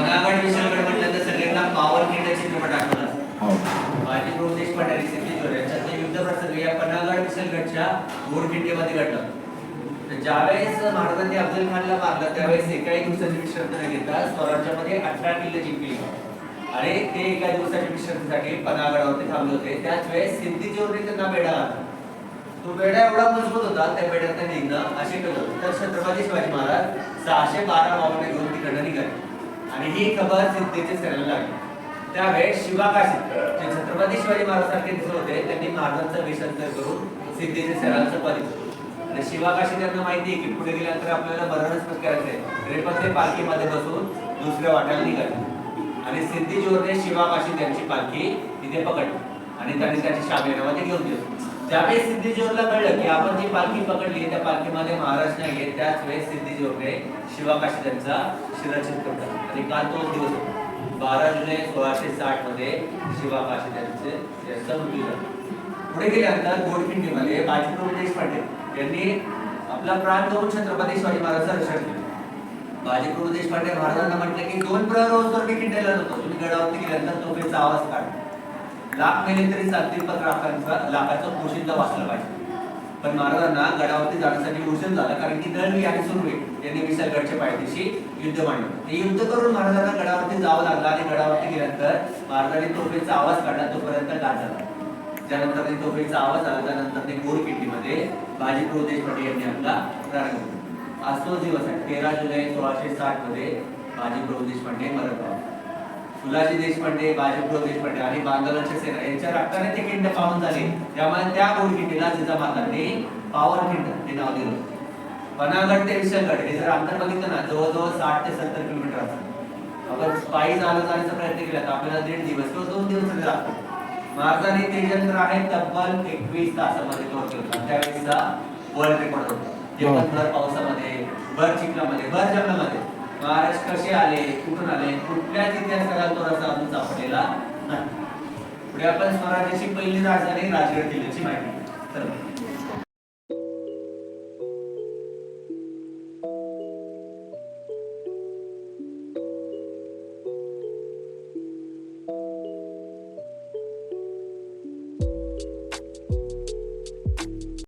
पनागड विशालगड म्हटलं तर सगळ्यांना पॉवर किंड चित्रपट आठवला हो. माझी प्रोदेश पठारे सिद्धीश्वर यांच्यातले युद्ध प्रसंग या पनागड विशालगडच्या घोडखिंडीमध्ये घडला. तर ज्यावेळेस महाराजांनी अफजल खानला मारलं त्यावेळेस एकाही दिवसाची विश्रांती न घेता स्वराज्यामध्ये अठरा किल्ले जिंकली. आणि ते एका दिवसाच्या विश्रांतीसाठी पनागडावरती थांबले होते. त्याच वेळेस सिद्धीचोरने त्यांना बेडा घातला तो बेडा एवढा मजबूत होता त्या बेड्यात निघणं असे केलं. तर छत्रपती शिवाजी महाराज सहाशे बारा वावणे घेऊन तिकडनं निघाले. आणि ही खबर सिद्धीचे सेनेला लागली. त्यावेळेस शिवाकाशी जे छत्रपती शिवाजी महाराजांसारखे दिसत होते त्यांनी महाराजांचं विसर्जन करून सिद्धीचे सेनाचं पद आणि शिवाकाशी त्यांना माहिती आहे की पुढे गेल्यानंतर आपल्याला मरणच करायचंय. तरी ते पालखीमध्ये बसून दुसऱ्या वाट्याला निघाले. आणि सिद्धी जोरने शिवाकाशी त्यांची पालखी तिथे पकडली. आणि त्यांनी त्याची शामियानामध्ये घेऊन दिली. ज्यावेळेस सिद्धीजोरला कळलं की आपण जी पालखी पकडली त्या पालखीमध्ये महाराज नाही त्याच वेळेस सिद्धीजोरने शिवाकाशी त्यांचा शिरच्छेद करतात आणि काल तोच दिवस बारा जुलै सोळाशे साठमध्ये शिवाकाशी त्यांचे त्यांचा मृत्यू झाला. पुढे गेल्यानंतर गोडखिंडीमध्ये बाजीप्रभू देशपांडे यांनी आपला प्राण देऊन छत्रपती शिवाजी महाराजांचं रक्षण केलं. बाजीप्रभू देशपांडे महाराजांना म्हटलं की दोन प्रहर रोज तर मी किंडेला नव्हतो तुम्ही गडावरती गेल्यानंतर तोफेचा आवाज काढ. लाख मेले तरी चालतील पण लाखांचा लाखाचं पोशिंदा वाचलं पाहिजे. पण महाराजांना गडावरती जाण्यासाठी उशीर झाला कारण की दळवी आणि सुरवे यांनी विशालगडच्या पायथ्याशी युद्ध मांडलं. ते युद्ध करून महाराजांना गडावरती जावं लागलं आणि गडावरती गेल्यानंतर महाराजांनी तोफेचा आवाज काढला तोपर्यंत गाज झाला. त्यानंतर ते तोफेचा आवाज आला त्यानंतर ते गोरकिल्लीमध्ये बाजीप्रभू देशपांडे यांनी आपला प्रारंभ केला. आज तो दिवस आहे तेरा जुलै सोळाशे साठमध्ये बाजीप्रभू देशपांडे मरण पावले. फुलाजी देशपांडे बाजीप्रभू देशपांडे आणि बांगलाची सेना यांच्या रक्ताने ते खिंड पाहून झाले. त्यामुळे त्या गोडखिंडीला जिजामातांनी पावर खिंड हे नाव दिलं. होतं. पनागड ते विशालगड हे जर अंतर बघितलं ना जवळजवळ साठ ते सत्तर किलोमीटर असतं आपण पायी चालत जाण्याचा प्रयत्न केला तर आपल्याला दीड दिवस किंवा दोन दिवस तरी लागतो महाराजांनी ते यंत्र आहे तब्बल एकवीस तासामध्ये कव्हर केलं त्यावेळेसचा वर्ल्ड रेकॉर्ड होता. ते भर पावसामध्ये भर चिखलामध्ये भर जंगलामध्ये. महाराज कसे आले कुठून आले कुठल्याच इतिहासाला तो रस्ता अजून सापडलेला नाही? पुढे आपण स्वराज्याची पहिली राजधानी राजगड किल्ल्याची माहिती तर